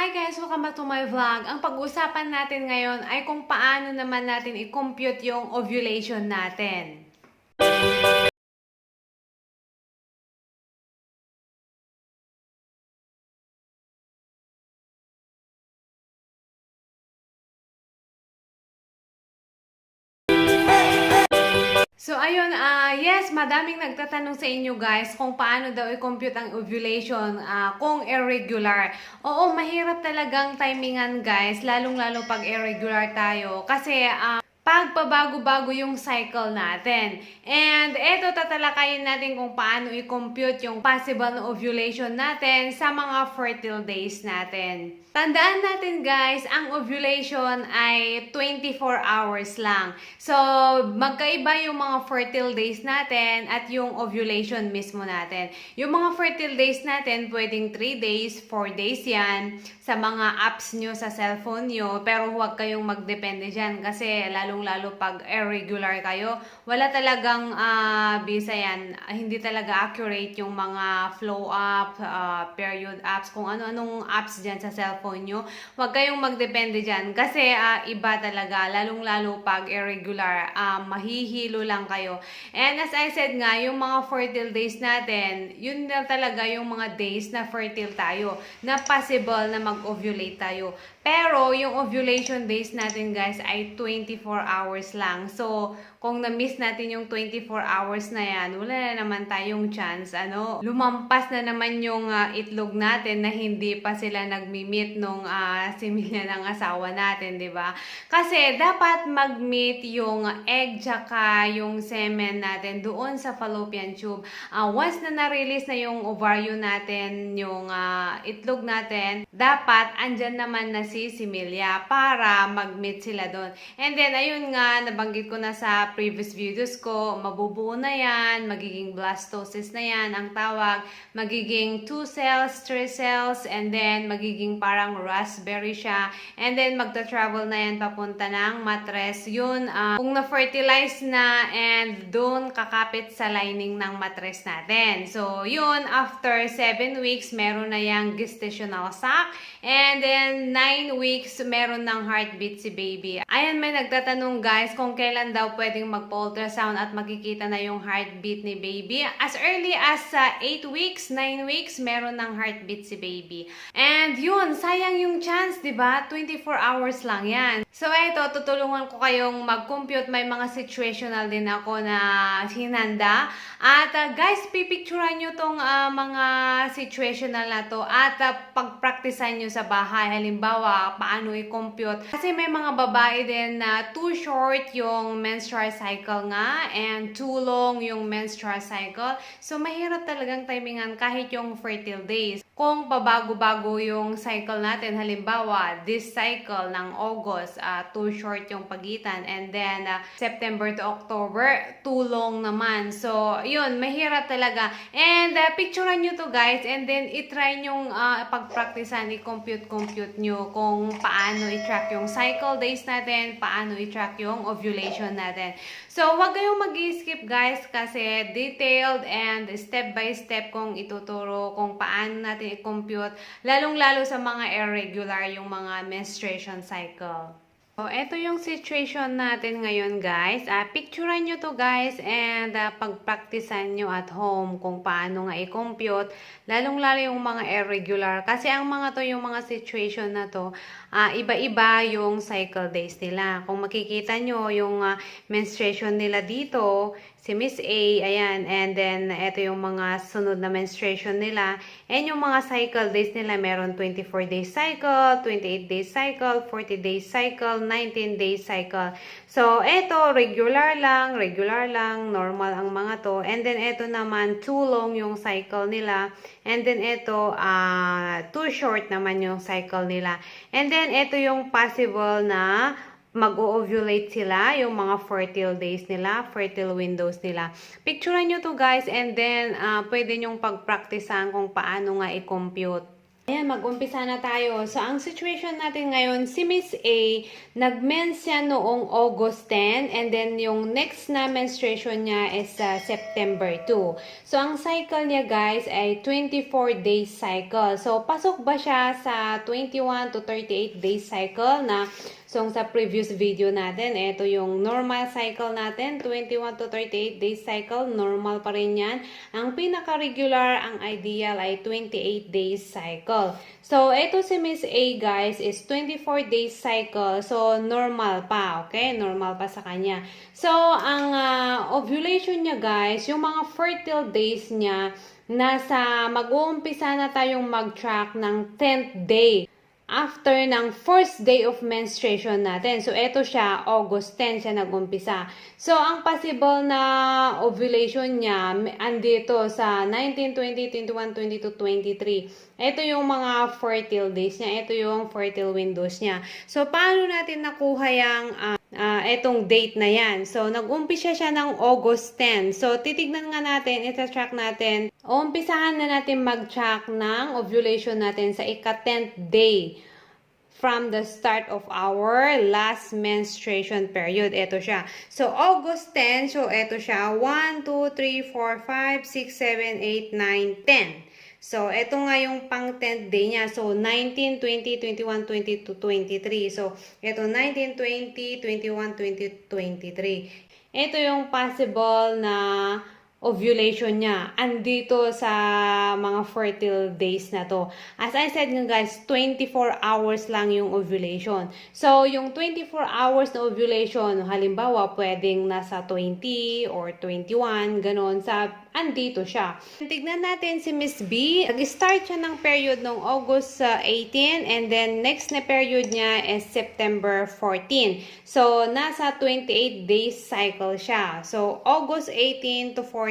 Hi guys! Welcome back to my vlog. Ang pag-uusapan natin ngayon ay kung paano naman natin i-compute yung ovulation natin. So ayun, ah yes, madaming nagtatanong sa inyo guys kung paano daw i-compute ang ovulation ah, kung irregular. Oo, mahirap talagang timingan guys, lalong-lalo pag irregular tayo kasi ah, pag pabago-bago yung cycle natin. And eto tatalakayin natin kung paano i-compute yung possible ovulation natin sa mga fertile days natin. Tandaan natin guys, ang ovulation ay 24 hours lang. So, magkaiba yung mga fertile days natin at yung ovulation mismo natin. Yung mga fertile days natin, pwedeng 3 days, 4 days yan sa mga apps nyo sa cellphone nyo. Pero huwag kayong magdepende dyan kasi lalong-lalo pag irregular kayo, wala talagang ah, bisa yan. Hindi talaga accurate yung mga flow up, ah, period apps, kung ano-anong apps dyan sa cellphone nyo. Huwag kayong magdepende dyan kasi ah, iba talaga, lalong-lalo pag irregular, ah, mahihilo lang kayo. And as I said nga, yung mga fertile days natin, yun na talaga yung mga days na fertile tayo, na possible na mag-ovulate tayo. Pero yung ovulation days natin guys ay 24 hours lang. So, kung na-miss natin yung 24 hours na yan, wala na naman tayong chance. Ano, lumampas na naman yung ah, itlog natin na hindi pa sila nagmi-meet nung ah, similya ng asawa natin, di ba? Kasi dapat mag-meet yung egg tsaka yung semen natin doon sa fallopian tube. Ah, once na na-release na yung ovaryo natin, yung ah, itlog natin, dapat andyan naman na si similya para mag-meet sila doon. And then, ayun nga, nabanggit ko na sa previous videos ko, mabubuo na yan, magiging blastosis na yan, ang tawag, magiging 2 cells, 3 cells, and then magiging parang raspberry siya, and then magta-travel na yan papunta ng matres. Yun, ah, kung na-fertilize na, and doon kakapit sa lining ng matres natin. So, yun, after 7 weeks, meron na yung gestational sac, and then 9 weeks, meron ng heartbeat si baby. Ayan, may nagtatanong guys kung kailan daw pwedeng magpa-ultrasound at makikita na yung heartbeat ni baby. As early as sa 8 weeks, 9 weeks, meron ng heartbeat si baby. And yun, sayang yung chance, di ba? 24 hours lang yan. So, eto, tutulungan ko kayong mag-compute. May mga situational din ako na hinanda. At uh, guys, pipicturean nyo tong ah, mga situational na to at uh, pagpraktisan nyo sa bahay. Halimbawa, paano i-compute. Kasi may mga babae din na too short yung menstrual cycle nga and too long yung menstrual cycle. So, mahirap talagang timingan kahit yung fertile days. Kung pabago-bago yung cycle natin, halimbawa, this cycle ng August, ah, too short yung pagitan. And then, ah, September to October, too long naman. So, yun, mahirap talaga. And, uh, picturean nyo to guys. And then, itry nyong uh, pagpraktisan, i-compute-compute nyo kung paano i-track yung cycle days natin, paano i-track yung ovulation natin. So, wag kayong mag-skip guys kasi detailed and step by step kong ituturo kung paano natin i-compute, lalong-lalo sa mga irregular yung mga menstruation cycle. So, ito yung situation natin ngayon, guys. Ah, picturean nyo to, guys, and ah, pagpraktisan nyo at home kung paano nga i-compute, lalong-lalo yung mga irregular. Kasi ang mga to, yung mga situation na to, ah, iba-iba yung cycle days nila. Kung makikita nyo, yung ah, menstruation nila dito, si Miss A, ayan, and then, ito yung mga sunod na menstruation nila, and yung mga cycle days nila, meron 24 days cycle, 28 days cycle, 40 days cycle, 19 days cycle. So, eto, regular lang, regular lang, normal ang mga to, and then, eto naman, too long yung cycle nila, and then, eto, ah, too short naman yung cycle nila, and then, eto yung possible na mag-ovulate sila, yung mga fertile days nila, fertile windows nila. Picturean nyo to guys and then uh, pwede nyong pagpraktisan kung paano nga i-compute. Ayan, mag-umpisa na tayo. So, ang situation natin ngayon, si Miss A, nag-mens siya noong August 10, and then yung next na menstruation niya is sa September 2. So, ang cycle niya, guys, ay 24 days cycle. So, pasok ba siya sa 21 to 38 days cycle na So, sa previous video natin, ito yung normal cycle natin, 21 to 38 days cycle, normal pa rin yan. Ang pinaka-regular, ang ideal ay 28 days cycle. So, ito si Miss A, guys, is 24 days cycle. So, normal pa, okay? Normal pa sa kanya. So, ang ah, ovulation niya, guys, yung mga fertile days niya, nasa mag-uumpisa na tayong mag-track ng 10th day after ng first day of menstruation natin. So, eto siya, August 10 siya nag-umpisa. So, ang possible na ovulation niya, andito sa 19, 20, 21, 22, 23. Ito yung mga fertile days niya. Ito yung fertile windows niya. So, paano natin nakuha yung ah, ah, etong date na yan? So, nag-umpisa siya ng August 10. So, titignan nga natin, ita-track natin. Umpisahan na natin mag-track ng ovulation natin sa ika-10th day from the start of our last menstruation period. Ito siya. So, August 10. So, ito siya. 1, 2, 3, 4, 5, 6, 7, 8, 9, 10. So, ito nga yung pang 10th day niya. So, 19, 20, 21, 22, 23. So, ito 19, 20, 21, 20, 23. Ito yung possible na ovulation niya. Andito sa mga fertile days na to. As I said nga guys, 24 hours lang yung ovulation. So, yung 24 hours na ovulation, halimbawa, pwedeng nasa 20 or 21, ganon, sa andito siya. Tignan natin si Miss B. Nag-start siya ng period noong August uh, 18 and then next na period niya is September 14. So, nasa 28 days cycle siya. So, August 18 to 14.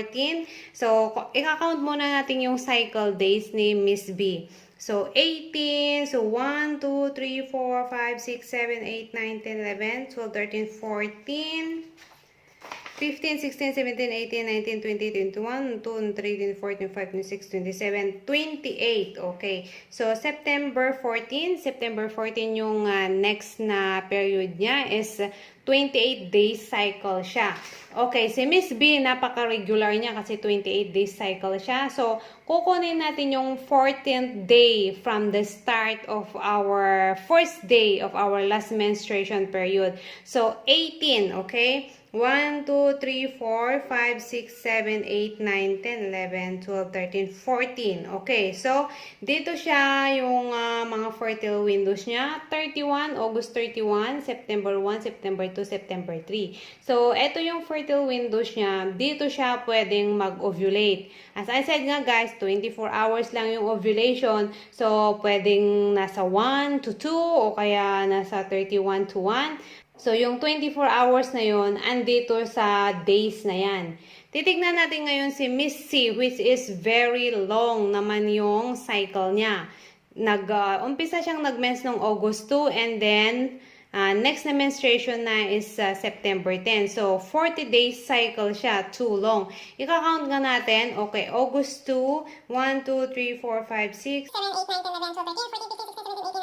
So, i-count muna natin yung cycle days ni Miss B. So, 18. So, 1, 2, 3, 4, 5, 6, 7, 8, 9, 10, 11, 12, 13, 14. 15, 16, 17, 18, 19, 20, 21, 22, 23, 24, 25, 26, 27, 28. Okay. So, September 14. September 14 yung ah, next na period niya is 28 days cycle siya. Okay, si Miss B, napaka-regular niya kasi 28 days cycle siya. So, kukunin natin yung 14th day from the start of our first day of our last menstruation period. So, 18, okay? 1, 2, 3, 4, 5, 6, 7, 8, 9, 10, 11, 12, 13, 14. Okay, so dito siya yung ah, mga fertile windows niya. 31, August 31, September 1, September 2, September 3. So, ito yung fertile windows niya. Dito siya pwedeng mag-ovulate. As I said nga guys, 24 hours lang yung ovulation. So, pwedeng nasa 1 to 2 o kaya nasa 31 to 1. So, yung 24 hours na yon andito sa days na yan. Titignan natin ngayon si Miss C, which is very long naman yung cycle niya. Nag, uh, umpisa siyang nag-mens noong August 2 and then uh, next na menstruation na is uh, September 10. So, 40 days cycle siya. Too long. Ika-count nga natin. Okay, August 2, 1, 2, 3, 4, 5, 6, 7, 8, 9, 10, 11, 12, 13, 14, 15, 16, 17,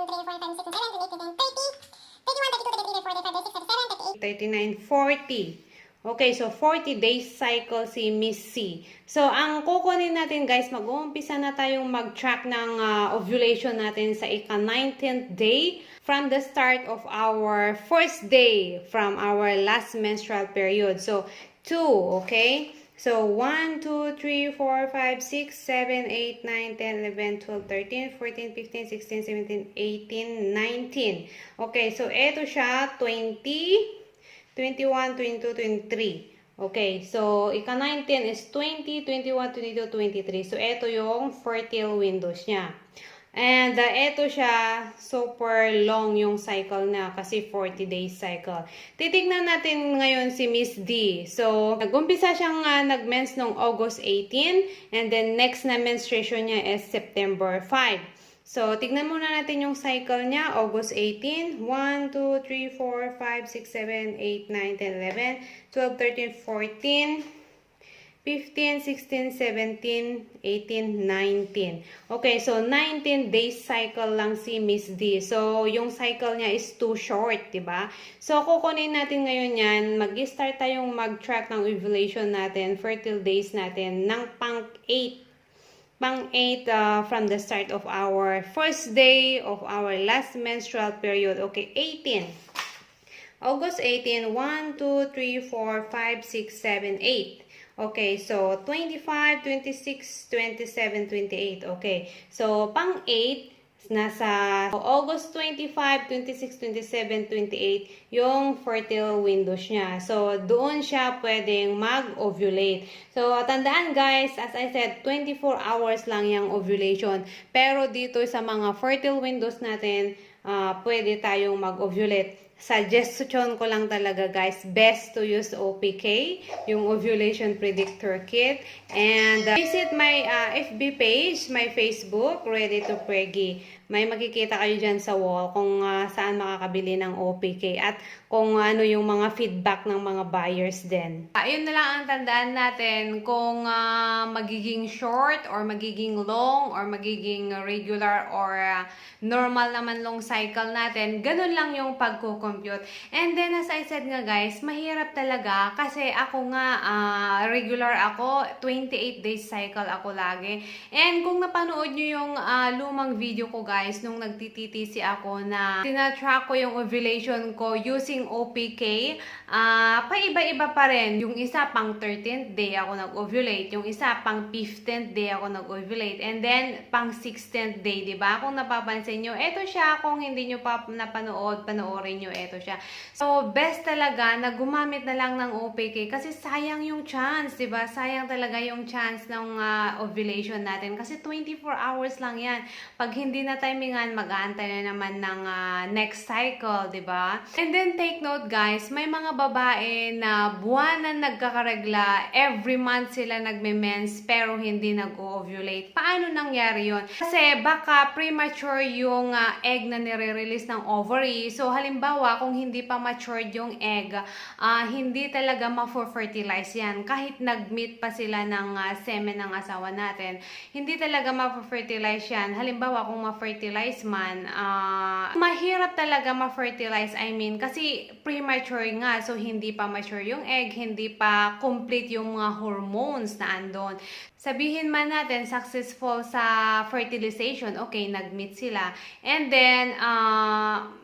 18, 19, 20, 21, 22, 23, 24, 25, 26, 27, 28, 29, 30, 31, 32, 33, 34, 35, 36, 37, 38, 39, 40. Okay, so 40 days cycle si Miss C. So, ang kukunin natin guys, mag-uumpisa na tayong mag-track ng ah, ovulation natin sa ika-19th day from the start of our first day from our last menstrual period. So, 2, okay? So, 1, 2, 3, 4, 5, 6, 7, 8, 9, 10, 11, 12, 13, 14, 15, 16, 17, 18, 19. Okay, so eto siya, 20, 21, 22, 23. Okay, so ika-19 is 20, 21, 22, 23. So, ito yung fertile windows niya. And uh, ito siya, super long yung cycle na kasi 40 days cycle. Titignan natin ngayon si Miss D. So, nag-umpisa siyang uh, nag-mens noong August 18 and then next na menstruation niya is September 5. So, tignan muna natin yung cycle niya. August 18, 1, 2, 3, 4, 5, 6, 7, 8, 9, 10, 11, 12, 13, 14, 15, 16, 17, 18, 19. Okay, so 19 days cycle lang si Miss D. So, yung cycle niya is too short, ba? So, kukunin natin ngayon yan. Mag-start tayong mag-track ng ovulation natin, fertile days natin, ng pang 8 pang 8 uh, from the start of our first day of our last menstrual period. Okay, 18. August 18, 1, 2, 3, 4, 5, 6, 7, 8. Okay, so 25, 26, 27, 28. Okay, so pang 8, nasa August 25, 26, 27, 28 yung fertile windows niya. So, doon siya pwedeng mag-ovulate. So, tandaan guys, as I said, 24 hours lang yung ovulation. Pero dito sa mga fertile windows natin, ah, pwede tayong mag-ovulate suggestion ko lang talaga guys, best to use OPK, yung Ovulation Predictor Kit. And uh, visit my uh, FB page, my Facebook, Ready to Preggy. May makikita kayo dyan sa wall kung uh, saan makakabili ng OPK at kung ano yung mga feedback ng mga buyers din. Ayun na lang ang tandaan natin kung uh, magiging short or magiging long or magiging regular or uh, normal naman long cycle natin. Ganun lang yung pagko-compute. And then as I said nga guys, mahirap talaga kasi ako nga uh, regular ako, 28 days cycle ako lagi. And kung napanood nyo yung uh, lumang video ko guys, nung nagtititisi ako na tinatrack ko yung ovulation ko using OPK, ah paiba-iba pa rin. Yung isa pang 13th day ako nag-ovulate, yung isa pang 15th day ako nag-ovulate, and then pang 16th day, di ba? Kung napapansin nyo, eto siya. Kung hindi nyo pa napanood, panoorin nyo, eto siya. So, best talaga na gumamit na lang ng OPK kasi sayang yung chance, di ba? Sayang talaga yung chance ng ah, ovulation natin kasi 24 hours lang yan. Pag hindi na timingan, mag-aantay na naman ng ah, next cycle, ba? And then take note guys, may mga babae na buwanan nagkakaregla, every month sila nagme-mens pero hindi nag-ovulate. Paano nangyari yon? Kasi baka premature yung ah, egg na nire-release ng ovary. So halimbawa, kung hindi pa matured yung egg, ah, hindi talaga ma-fertilize yan. Kahit nag-meet pa sila ng ah, semen ng asawa natin, hindi talaga ma-fertilize yan. Halimbawa, kung ma-fertilize man, ah, mahirap talaga ma-fertilize. I mean, kasi premature nga. So, hindi pa mature yung egg, hindi pa complete yung mga hormones na andon. Sabihin man natin, successful sa fertilization, okay, nag-meet sila. And then, hindi-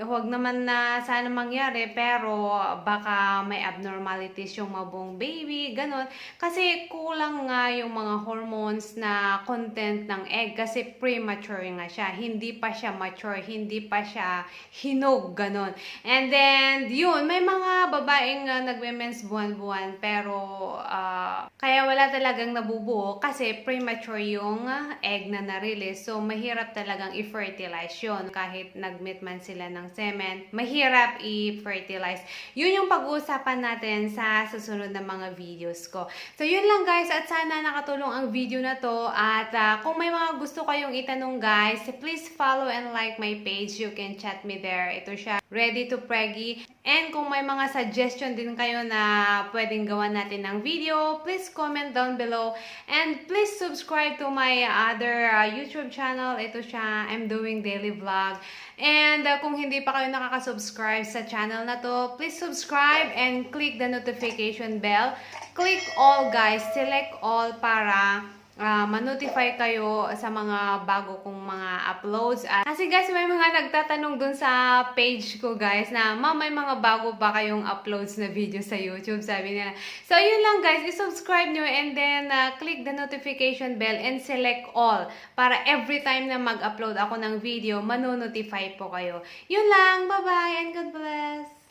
huwag naman na sana mangyari pero baka may abnormalities yung mabong baby, ganun. Kasi kulang nga yung mga hormones na content ng egg kasi premature nga siya. Hindi pa siya mature, hindi pa siya hinog, ganun. And then, yun, may mga babaeng uh, nagme-mens buwan-buwan pero ah, kaya wala talagang nabubuo kasi premature yung egg na na-release. So, mahirap talagang i-fertilize yun kahit nag-meet man sila ng semen. Mahirap i-fertilize. Yun yung pag-uusapan natin sa susunod na mga videos ko. So, yun lang guys at sana nakatulong ang video na to at ah, kung may mga gusto kayong itanong guys, please follow and like my page. You can chat me there. Ito siya, Ready to Preggy. And kung may mga suggestion din kayo na pwedeng gawan natin ng video, please comment down below. And please subscribe to my other uh, YouTube channel. Ito siya, I'm doing daily vlog. And uh, kung hindi pa kayo nakaka-subscribe sa channel na to, please subscribe and click the notification bell. Click all guys, select all para ah, ma-notify kayo sa mga bago kong mga uploads. At, kasi guys, may mga nagtatanong dun sa page ko guys na, ma, may mga bago ba kayong uploads na video sa YouTube? Sabi nila. So, yun lang guys, i-subscribe nyo and then ah, click the notification bell and select all para every time na mag-upload ako ng video, manonotify po kayo. Yun lang, bye-bye and God bless!